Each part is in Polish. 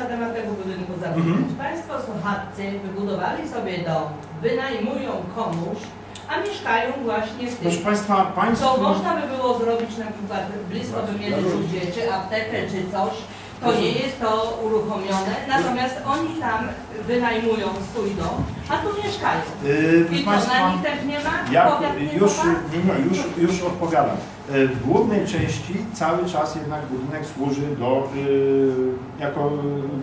na temat tego budynku zapytać. Mhm. Państwo słuchawcy wybudowali sobie dom, wynajmują komuś, a mieszkają właśnie w Proszę tym. Państwa, Co Państwo... można by było zrobić na przykład blisko ludzie, czy aptekę, czy coś, to nie jest to uruchomione, natomiast oni tam wynajmują swój dom, a tu mieszkają. Yy, proszę I Państwa, na nich też nie ma? Ja Powiat nie już, popa? nie, nie, już, już odpowiadam. E, W głównej części cały czas jednak budynek służy do, y, jako,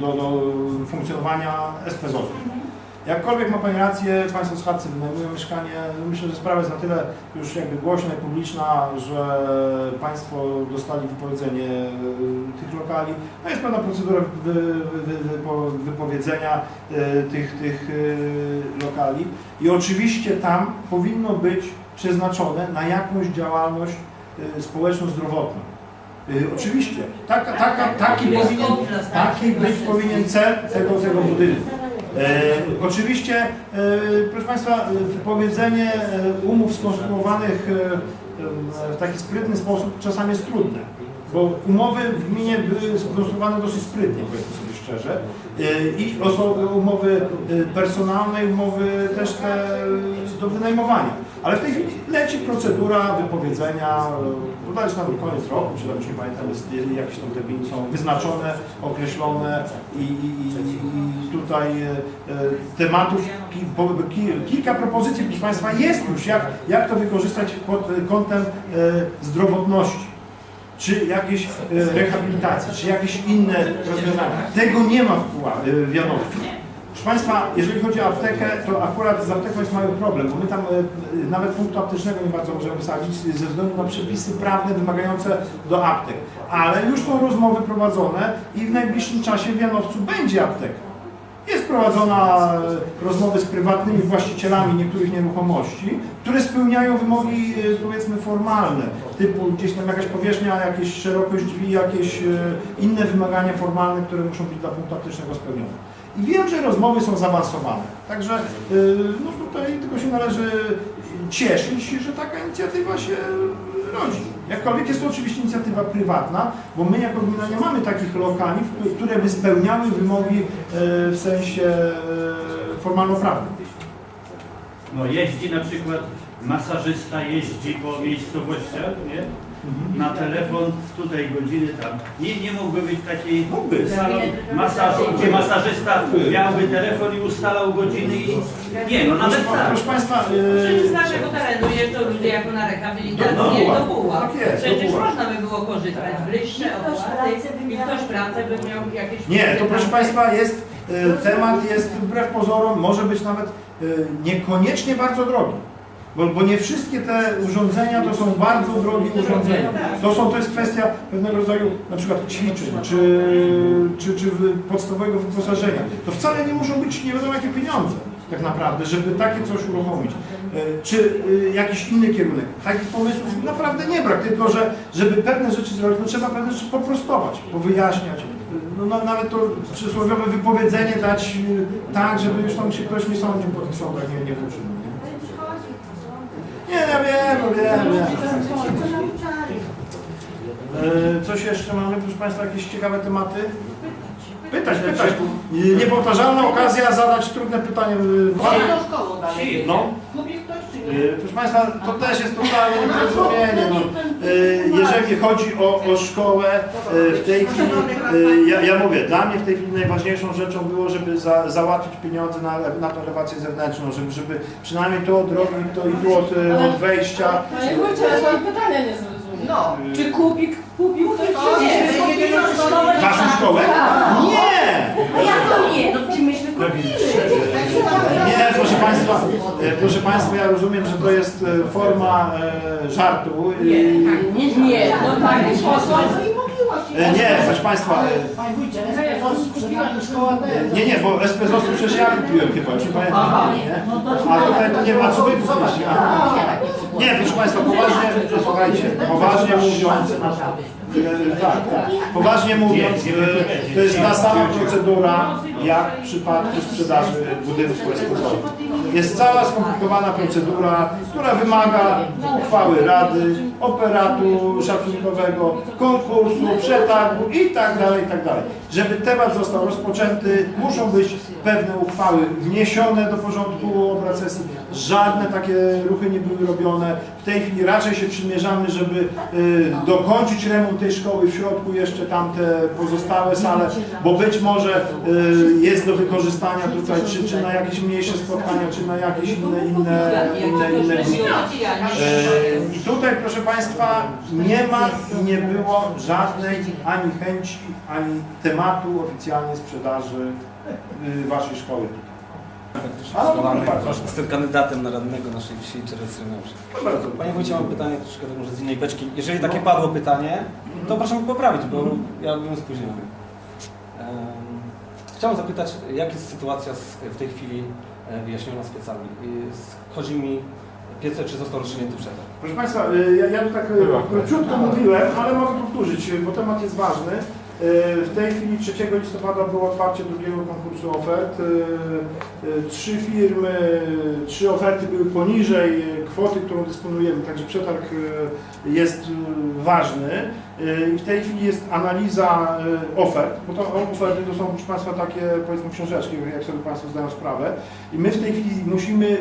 do, do funkcjonowania SPZOZ-u. Jakkolwiek ma Pani rację, Państwo słuchawcy wynajmują mieszkanie, myślę, że sprawa jest na tyle już jakby głośna i publiczna, że Państwo dostali wypowiedzenie y, tych lokali. No jest pewna procedura wy, wy, wy, wypo- wypowiedzenia y, tych, tych y, lokali i oczywiście tam powinno być przeznaczone na jakąś działalność społeczno-zdrowotną. Oczywiście, taka, taka, taki, powinien, taki być powinien cel tego, tego budynku. E, oczywiście, e, proszę Państwa, e, wypowiedzenie e, umów skonstruowanych e, e, w taki sprytny sposób czasami jest trudne, bo umowy w gminie były skonstruowane dosyć sprytnie, powiedzmy sobie szczerze, E, i oso- umowy e, personalne, umowy też te do wynajmowania. Ale w tej chwili leci procedura wypowiedzenia, bodajże tam koniec roku, czy tam już pamiętam, jest, jakieś tam terminy są wyznaczone, określone i, i, i, tutaj tematów, kilka propozycji, proszę Państwa, jest już, jak, jak to wykorzystać pod kątem zdrowotności czy jakiejś e, rehabilitacji, czy jakieś inne rozwiązania. Tego nie ma w, Puła- e, w Janowcu. Proszę Państwa, jeżeli chodzi o aptekę, to akurat z apteką jest mały problem, bo my tam e, nawet punktu aptecznego nie bardzo możemy wysadzić ze względu na przepisy prawne wymagające do aptek. Ale już są rozmowy prowadzone i w najbliższym czasie w Janowcu będzie apteka. Prowadzona e, rozmowy z prywatnymi właścicielami niektórych nieruchomości, które spełniają wymogi e, powiedzmy formalne, typu gdzieś tam jakaś powierzchnia, jakieś szerokość drzwi, jakieś e, inne wymagania formalne, które muszą być dla punktu aptecznego spełnione. I wiem, że rozmowy są zaawansowane. Także no tutaj tylko się należy cieszyć, że taka inicjatywa się Jakkolwiek jest to oczywiście inicjatywa prywatna, bo my jako gmina nie mamy takich lokali, które by spełniały wymogi e, w sensie e, formalno-prawnym. No jeździ na przykład, masażysta jeździ po miejscowościach, nie? Na telefon, tutaj godziny tam. Nie, nie mógłby być taki Mógłby. salon masażu, gdzie masażysta miałby telefon i ustalał godziny i... Nie, no nawet Proszę, tak. proszę Państwa, Przecież z e, naszego terenu jeżdżą ludzie jako na rehabilitację Do Puła. do Puła. Tak jest, do Przecież można by było korzystać bliższe opłaty i ktoś pracę by miał jakieś... nie, to proszę Państwa jest, e, temat jest wbrew pozorom, może być nawet e, niekoniecznie bardzo drogi. Bo, bo nie wszystkie te urządzenia to są bardzo drogie urządzenia. To, są, to jest kwestia pewnego rodzaju na przykład ćwiczeń, czy, czy, czy podstawowego wyposażenia. To wcale nie muszą być nie wiadomo jakie pieniądze tak naprawdę, żeby takie coś uruchomić. E, Czy e, jakiś inny kierunek. Takich pomysłów naprawdę nie brak, tylko że żeby pewne rzeczy zrobić, no trzeba pewne rzeczy poprostować, powyjaśniać. No, na- nawet to przysłowiowe wypowiedzenie dać e, tak, żeby już tam się ktoś nie sądził po tych sądach, nie, nie. Ja wiem, no wiem, wiem. E, Coś jeszcze mamy, proszę Państwa, jakieś ciekawe tematy? Pytać, pytać. E, Niepowtarzalna okazja zadać trudne pytanie. e, dalej. Ci, No, E, proszę Państwa, to też jest totalne nieporozumienie. No. E, Jeżeli chodzi o, o szkołę, e, w tej chwili, ja, ja mówię, dla mnie w tej chwili najważniejszą rzeczą było, żeby za, załatwić pieniądze na, na tą elewację zewnętrzną, żeby, żeby przynajmniej to od drogi, to i tu od, od wejścia. Panie Wójcie, ale pan pytania nie zrozumiał. No. Czy kupi, kupił ktoś O, czy nie? nie, nie, nie, nie, nie. Waszą szkołę? Nie! A jak to nie? No czy myśmy kupili? Nie, proszę Państwa, e, proszę Państwa, ja rozumiem, że to jest e, forma e, żartu. e, Nie, nie, no tak, e, Nie, proszę Państwa, e, Panie wójcie, nie, nie, bo SPZ przecież ja kupiłem chyba, czy pamiętam, nie? A tutaj to nie ma co wy kupić. A, Nie, proszę Państwa, poważnie, słuchajcie, poważnie mówiąc, e, tak, tak, poważnie mówiąc, e, to jest ta sama procedura, jak w przypadku sprzedaży budynku SPZ. Jest cała skomplikowana procedura, która wymaga uchwały Rady, operatu szacunkowego, konkursu, przetargu i tak dalej, i tak dalej. Żeby temat został rozpoczęty, muszą być pewne uchwały wniesione do porządku obrad sesji. Żadne takie ruchy nie były robione. W tej chwili raczej się przymierzamy, żeby y, dokończyć remont tej szkoły, w środku jeszcze tamte pozostałe sale, bo być może y, jest do wykorzystania tutaj, czy, czy na jakieś mniejsze spotkania, czy na jakieś inne, inne, inne, inne grupy. E, I tutaj, proszę Państwa, nie ma i nie było żadnej ani chęci, ani tematu oficjalnej sprzedaży y, Waszej szkoły. Ale to proszę bardzo. Jestem kandydatem na radnego naszej wsi Czerwcy Proszę bardzo. Panie wójcie, mam pytanie troszkę może z innej beczki. Jeżeli takie padło pytanie, to proszę mi poprawić, bo ja byłem spóźniony. Em, Chciałem zapytać, jak jest sytuacja z, w tej chwili e, wyjaśniona z piecami? Y, Chodzi mi piece, czy został rozstrzygnięty przetarg? Proszę Państwa, y, ja, ja tu tak y, króciutko mówiłem, ale mogę powtórzyć, y, bo temat jest ważny. W tej chwili 3 listopada było otwarcie drugiego konkursu ofert. Y, y, Trzy firmy, trzy oferty były poniżej kwoty, którą dysponujemy, także przetarg y, jest ważny. I w tej chwili jest analiza ofert, bo to oferty to są, proszę Państwa, takie powiedzmy książeczki, jak sobie Państwo zdają sprawę. I my w tej chwili musimy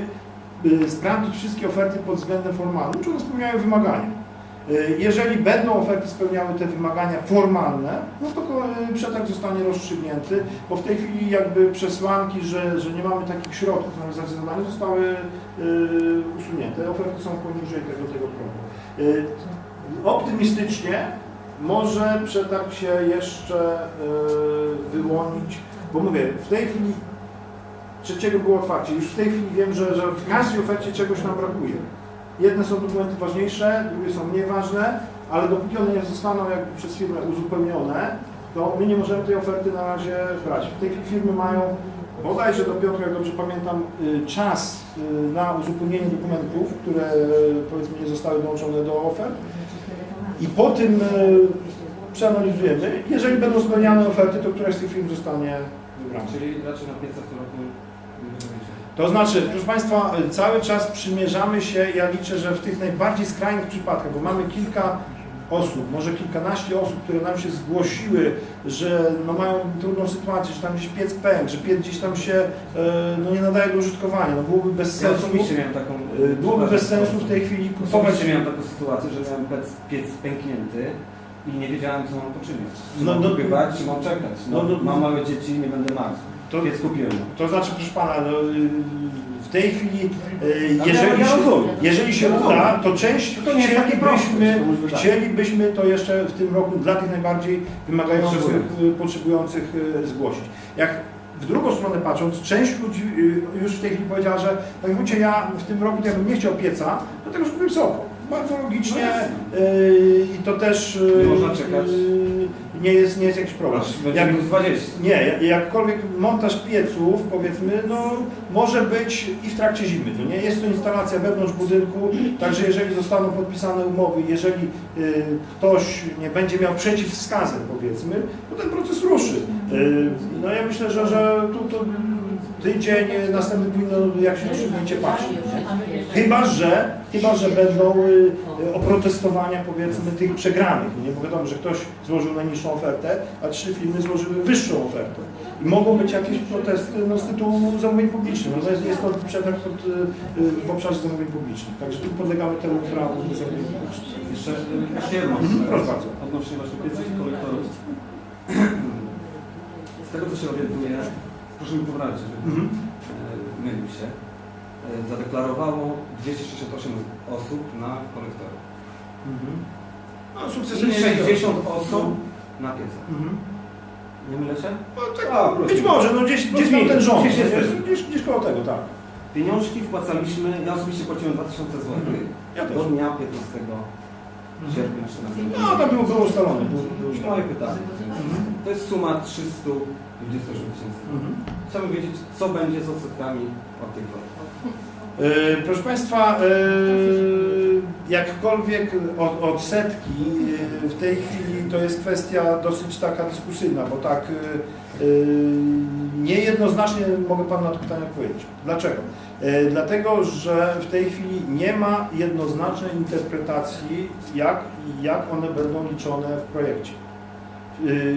sprawdzić wszystkie oferty pod względem formalnym, czy one spełniają wymagania. Y, Jeżeli będą oferty spełniały te wymagania formalne, no to y, przetarg zostanie rozstrzygnięty, bo w tej chwili jakby przesłanki, że, że nie mamy takich środków na zadania zostały y, usunięte. Oferty są poniżej tego, tego progu. Optymistycznie może przetarg się jeszcze wyłonić, bo mówię, w tej chwili trzeciego było otwarcie. Już w tej chwili wiem, że, że w każdej ofercie czegoś nam brakuje. Jedne są dokumenty ważniejsze, drugie są mniej ważne, ale dopóki one nie zostaną jakby przez firmę uzupełnione, to my nie możemy tej oferty na razie brać. W tej chwili firmy mają bodajże do piątku, jak dobrze pamiętam, y, czas y, na uzupełnienie dokumentów, które y, powiedzmy nie zostały dołączone do ofert. I po tym przeanalizujemy. Jeżeli będą spełniane oferty, to któraś z tych firm zostanie wybrana. Czyli raczej na piecach w tym roku nie będzie. To znaczy, proszę Państwa, cały czas przymierzamy się, ja liczę, że w tych najbardziej skrajnych przypadkach, bo mamy kilka osób, może kilkanaście osób, które nam się zgłosiły, że no mają trudną sytuację, że tam gdzieś piec pękł, że piec gdzieś tam się e, no nie nadaje do użytkowania, no byłoby bez Ja sensu, osobiście miałem taką... e, byłoby bez sensu w tej chwili kupować Osobiście miałem taką sytuację, że miałem piec, piec pęknięty i nie wiedziałem, co mam poczynić. Czy No, mam no- czy mam czekać. No, No, no- mam małe dzieci, nie będę marzł. To- Piec kupiłem. To znaczy, proszę Pana, no, y, w tej chwili, Ale jeżeli ja się, rozumiem. jeżeli się uda, to część To nie jest chcielibyśmy, to tak. chcielibyśmy to jeszcze w tym roku dla tych najbardziej wymagających, Potrzebujących. y, potrzebujących y, zgłosić. Jak w drugą stronę patrząc, część ludzi y, już w tej chwili powiedziała, że Wójcie, ja w tym roku to ja bym nie chciał pieca, dlatego że kupiłem Soko. Bardzo logicznie y, i to też y, Nie można czekać. y, nie, jest, nie jest jakiś problem. Aż będzie Jak- minus 20. nie, jakkolwiek montaż pieców, powiedzmy, no może być i w trakcie zimy, to nie? Jest to instalacja wewnątrz budynku, także jeżeli zostaną podpisane umowy, jeżeli y, ktoś nie będzie miał przeciwwskazań, powiedzmy, to ten proces ruszy. Y, no ja myślę, że, że tu, tu tydzień następny powinno jak się przyjmiecie patrzeć. nie? Chyba, że, chyba, że będą y, y, oprotestowania powiedzmy tych przegranych, nie? bo wiadomo, że ktoś złożył najniższą ofertę, a trzy firmy złożyły wyższą ofertę. I mogą być jakieś protesty no, z tytułu zamówień publicznych. No, jest, jest to przetarg pod, w obszarze zamówień publicznych, także tu podlegamy temu prawu zamówień publicznych. Jeszcze, jeszcze jedno. Mhm, proszę bardzo. Odnośnie właśnie pieców. Z tego co się orientuję, proszę mi poprawić, żeby Mhm. e, mylił się. E, Zadeklarowało 268 osób na kolektory. Mhm. No, I sukcesywnie 60 osób na piecach. Mhm. Nie mylę się? No, tak, A, być może, no gdzieś, Plus gdzieś tam ten rząd, Gdzieś jest gdzieś, gdzieś, koło tego, tak. Pieniążki wpłacaliśmy, ja osobiście płaciłem 2000 zł Ja też. do dnia 15 sierpnia 13 No, tam było, było ustalone. Było, było Już ustalone. moje pytanie. To jest suma 328 tysięcy. Mhm. Chciałbym wiedzieć, co będzie z odsetkami od tej kwoty. E, Proszę Państwa, e, jakkolwiek od- odsetki e, w tej chwili to jest kwestia dosyć taka dyskusyjna, bo tak niejednoznacznie mogę Panu na to pytanie odpowiedzieć. Dlaczego? Dlatego, że w tej chwili nie ma jednoznacznej interpretacji, jak, jak one będą liczone w projekcie.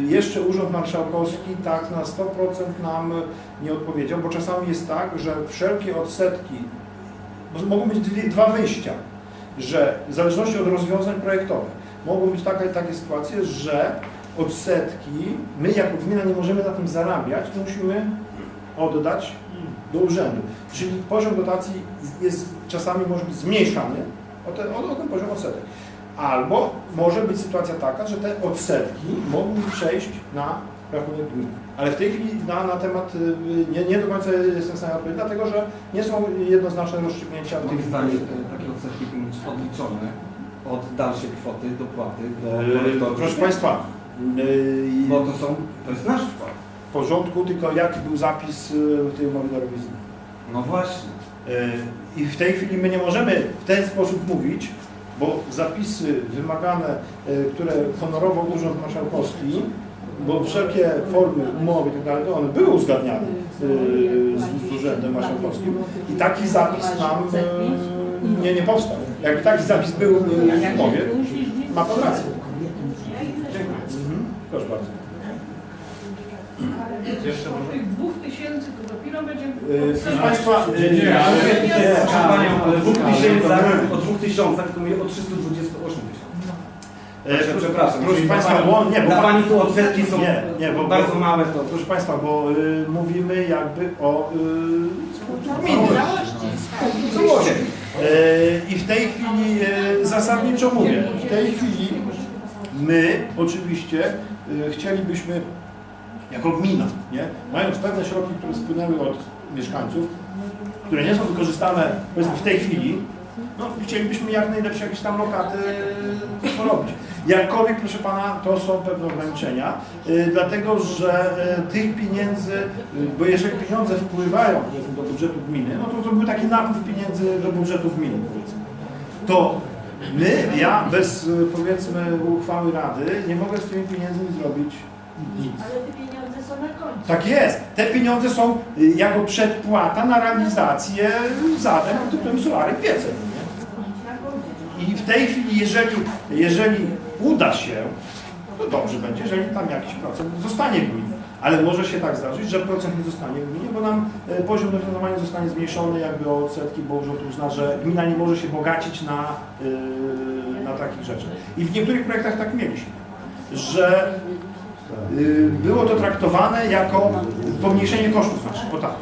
Jeszcze Urząd Marszałkowski tak na 100% nam nie odpowiedział, bo czasami jest tak, że wszelkie odsetki, mogą być dwie, dwa wyjścia, że w zależności od rozwiązań projektowych mogą być takie, takie sytuacje, że odsetki, my jako gmina nie możemy na tym zarabiać musimy oddać do urzędu. Czyli poziom dotacji jest czasami może być zmniejszany o, te, o, o ten poziom odsetek. Albo może być sytuacja taka, że te odsetki mogą przejść na rachunek gminy. Ale w tej chwili na, na temat y, nie, nie do końca jestem w stanie odpowiedzieć, dlatego że nie są jednoznaczne rozstrzygnięcia Moim zdaniem takie odsetki powinny być odliczone od dalszej kwoty dopłaty do kolektorów. Proszę Państwa, yy, Bo to są, to jest nasz wkład. w porządku, tylko jaki był zapis y, w tej umowie darowizny? No właśnie. Yy, I w tej chwili my nie możemy w ten sposób mówić, bo zapisy wymagane, yy, które honorował Urząd Marszałkowski, bo wszelkie formy umowy i tak dalej, to one były uzgadniane yy, z, z Urzędem Marszałkowskim i taki zapis nam yy, nie, nie powstał. Jakby taki zapis był yy, w umowie, ma Pan rację. Mhm. Proszę bardzo. Od tych dwóch tysięcy to dopiero będzie... Proszę Państwa, yy, Nie, nie, ale nie, nie, proszę Panią, o dwóch ale- tysiącach, o dwóch tysiącach, tylko mówię o 328 E, Przepraszam. Proszę jeżeli Państwa, bo, pani, nie, bo dla pan- Pani tu odsetki są Nie, nie, bo- bardzo małe, to Proszę Państwa, bo y, mówimy jakby o y, gminy. Y, I w tej chwili y, zasadniczo mówię, w tej chwili my oczywiście y, chcielibyśmy jako gmina, nie, mając pewne środki, które spłynęły od mieszkańców, które nie są wykorzystane powiedzmy w tej chwili, no, chcielibyśmy jak najlepsze jakieś tam lokaty porobić. Jakkolwiek, proszę Pana, to są pewne ograniczenia, y, dlatego że y, tych pieniędzy, bo jeżeli pieniądze wpływają do budżetu gminy, no to to był taki napływ pieniędzy do budżetu gminy, powiedzmy. To my, ja bez powiedzmy uchwały Rady nie mogę z tymi pieniędzmi zrobić nic. Ale te pieniądze są na końcu. Tak jest. Te pieniądze są y, jako przedpłata na realizację zadań pod tytułem solary piece. nie? I w tej chwili, jeżeli, jeżeli uda się, to dobrze będzie, jeżeli tam jakiś procent zostanie w gminie. Ale może się tak zdarzyć, że procent nie zostanie w gminie, bo nam e, poziom dofinansowania zostanie zmniejszony jakby o odsetki, bo urząd uzna, że gmina nie może się bogacić na, y, na takich rzeczach. I w niektórych projektach tak mieliśmy, że y, było to traktowane jako pomniejszenie kosztów naszych, bo tak.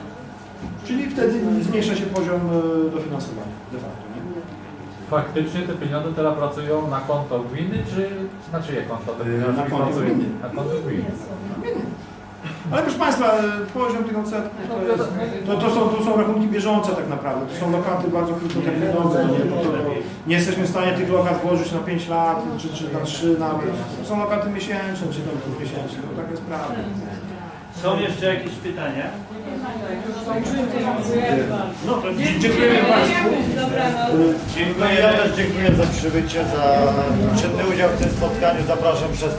Czyli wtedy zmniejsza się poziom y, dofinansowania de facto. Nie? Faktycznie te pieniądze teraz pracują na konto gminy, czy na czyje konto te pieniądze na konto gminy. Na konto gminy. Ale proszę Państwa, y, poziom tych odsetków to, jest, to, to, są, to są rachunki bieżące tak naprawdę. To są lokaty bardzo krótkoterminowe. No nie, to, to, nie jesteśmy w stanie tych lokat włożyć na 5 lat, czy, czy na 3 nawet. To są lokaty miesięczne, czy tam miesięczne. To tak jest prawda. Są jeszcze jakieś pytania? No to dziękujemy Państwu. Dziękuję. Ja też dziękuję za przybycie, za czynny udział w tym spotkaniu. Zapraszam 16